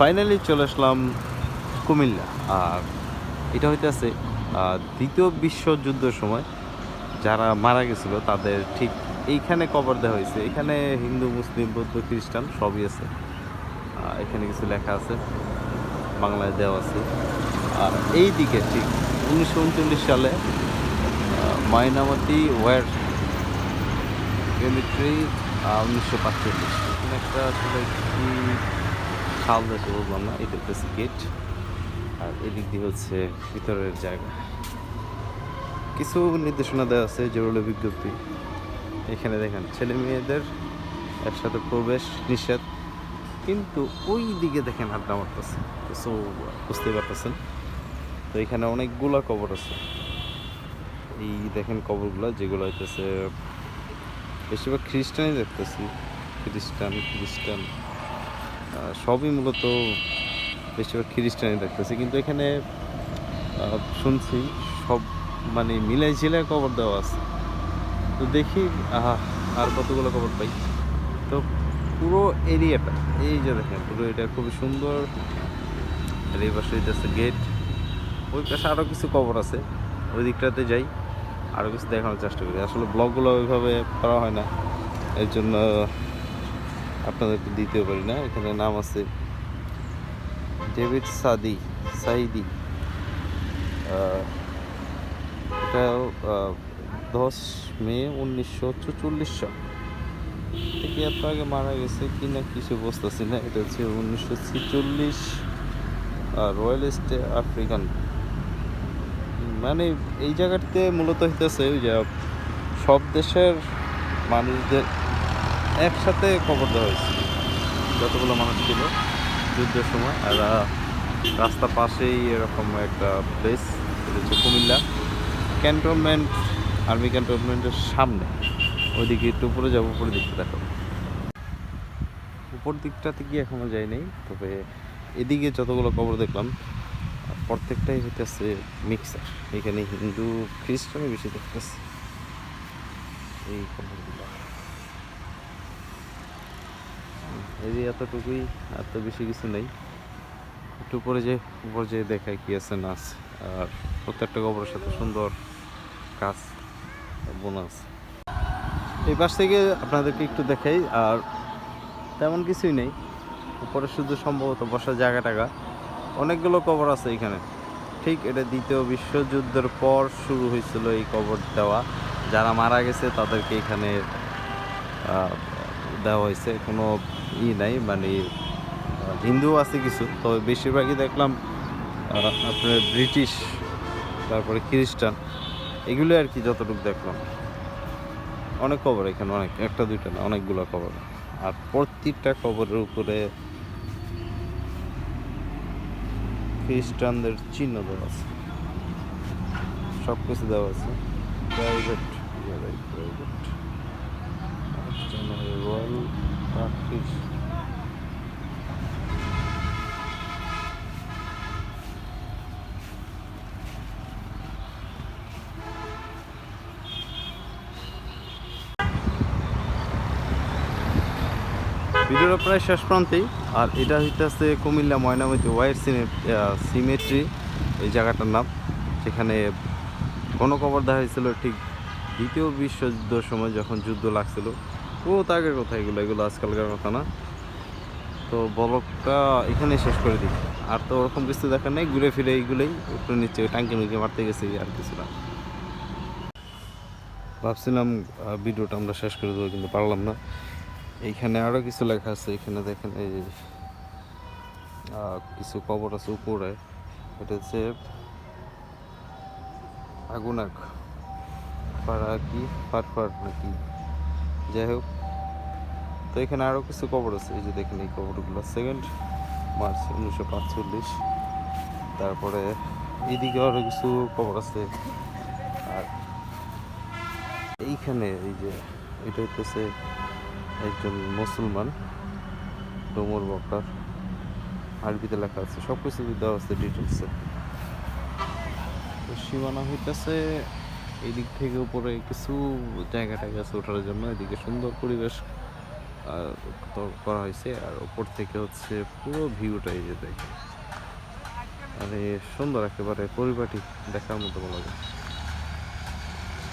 Finally চলে আসলাম কুমিল্লা। আর এটা হইতেছে দ্বিতীয় বিশ্বযুদ্ধের সময়। যারা মারা গেছিল তাদের ঠিক এইখানে কবর দেওয়া হয়েছে। এখানে হিন্দু মুসলিম বৌদ্ধ খ্রিস্টান সবই আছে। এখানে কিছু লেখা আছে বাংলায় দেওয়া আছে। আর এই দিকে ঠিক উনিশশো উনচল্লিশ সালে আহ, ময়নামতি ওয়ার মিলিটারি উনিশশো পাঁচচল্লিশ। এখানে একটা আসলে কি খাল দেখে বললাম না এটা হচ্ছে গেট, আর এদিক দিয়ে হচ্ছে ভিতরের জায়গা। কিছু নির্দেশনা দেওয়া আছে, জরুরি বিজ্ঞপ্তি। এখানে দেখেন, ছেলে মেয়েদের একসাথে প্রবেশ নিষেধ, কিন্তু ওই দিকে দেখেন আড্ডা মারতেছে। কিছু বুঝতে পারতেছেন। তো এখানে অনেকগুলা কবর আছে। এই দেখেন কবরগুলো, যেগুলো হইতেছে, বেশিরভাগ খ্রিস্টানই দেখতেছি। খ্রিস্টান খ্রিস্টান। সবই মূলত বেশিরভাগ খ্রিস্টানই দেখতেছি। কিন্তু এখানে শুনছি সব মানে মিলাই ঝিলাই কবর দেওয়া আছে। তো দেখি আর কতগুলো কবর পাই। তো পুরো এরিয়াটা, এই যে দেখেন, পুরো এটা খুবই সুন্দর। আর এই পাশে হইতেছে গেট। ওই পাশে আরও কিছু কবর আছে। ওই দিকটাতে যাই আরও কিছু দেখানোর চেষ্টা করি। আসলে ব্লগগুলো ওইভাবে করা হয় না। এর জন্য আপনাদেরকে দিতে পারি না। এখানে নাম আছে ডেভিড সাদি সাইদি। আহ, এটা দশ মে উনিশশো চুচল্লিশ সাল। থেকে এত আগে মারা গেছে কি না কিছু বুঝতেছি না। এটা হচ্ছে উনিশশো ছেচল্লিশ রয়্যাল স্টে আফ্রিকান। মানে এই জায়গাটাতে মূলত হইতেছে যে সব দেশের মানুষদের একসাথে কবর দেওয়া হয়েছে। যতগুলো মানুষ ছিল যুদ্ধের সময় আর আহ, রাস্তার পাশেই এরকম একটা প্লেস হচ্ছে কুমিল্লা। ক্যান্টনমেন্ট আর্মি ক্যান্টনমেন্টের সামনে। ওইদিকে একটু উপরে যাব উপরে দিকটা দেখো। উপর দিকটাতে গিয়ে এখনও যাই নাই তবে এদিকে যতগুলো কবর দেখলাম প্রত্যেকটাই হইতেছে মিক্সার এখানে হিন্দু খ্রিস্টানই বেশি দেখতেছে এই কবরগুলো। এই যে এতটুকুই, আর তো বেশি কিছু নেই। একটু উপরে যে উপরে যে দেখায় কি আছে, না আছে। আর প্রত্যেকটা কবরের সাথে সুন্দর কাজ বোনা আছে এই পাশ থেকে আপনাদেরকে একটু দেখাই, আর তেমন কিছুই নেই। উপরে শুধু সম্ভবত বসার জায়গা টাকা। অনেকগুলো কবর আছে এখানে। ঠিক এটা দ্বিতীয় বিশ্বযুদ্ধের পর শুরু হয়েছিল এই কবর দেওয়া। যারা মারা গেছে তাদেরকে এখানে দেওয়া হয়েছে। কোনো ই নাই মানে হিন্দু আছে কিছু, তবে বেশিরভাগই দেখলাম আপনার ব্রিটিশ, তারপরে খ্রিস্টান এগুলো আর কি যতটুকু দেখলাম। অনেক কবর এখানে, অনেক, একটা, দুইটা না, অনেকগুলো কবর আর প্রত্যেকটা কবরের উপরে খ্রিস্টানদের চিহ্ন দেওয়া আছে। সব কিছু দেওয়া আছে। প্রাইভেট প্রাইভেট রয়্যাল ভিডিওটা প্রায় শেষ প্রান্তেই। আর এটা হইতেছে কুমিল্লা ময়নামতি ওয়াইড সিমেট্রি, এই জায়গাটার নাম, যেখানে গণকবর দেখা হয়েছিল ঠিক দ্বিতীয় বিশ্বযুদ্ধের সময় যখন যুদ্ধ লাগছিল। ও আগের কথা এগুলো এগুলো আজকালকার কথা না। তো বলকটা এখানে শেষ করে দিই। আর তো ওরকম কিছু দেখা নেই, ঘুরে ফিরে এইগুলোই একটু নিচে টাঙ্কি মুখে মারতে গেছি আর কিছু না। ভাবছিলাম ভিডিওটা আমরা শেষ করে দেবো, কিন্তু পারলাম না। এইখানে আরও কিছু লেখা আছে, এখানে দেখেন এই কিছু কবর আছে উপরে। এটা হচ্ছে আগুনাক। পাড়া কি? ফাটফাট নাকি? যাই হোক তো এখানে আরও কিছু কবর আছে, এই যে দেখেন এই কবরগুলো সেকেন্ড মার্চ উনিশশো পাঁচচল্লিশ। তারপরে এইদিকে আরও কিছু কবর আছে। আর এইখানে এই যে এটা হইতেছে একজন মুসলমান, ডোমর বকার আরবিতে লেখা আছে সব কিছু দেওয়া আছে ডিটেলসে তো সীমানা হইতেছে এই দিক থেকে উপরে কিছু জায়গা আছে ওঠার জন্য। এদিকে সুন্দর পরিবেশ করা হয়েছে। আর ওপর থেকে হচ্ছে পুরো ভিউটা এই যে দেখে মানে সুন্দর একেবারে পরিপাটি দেখার মতো বলা যায়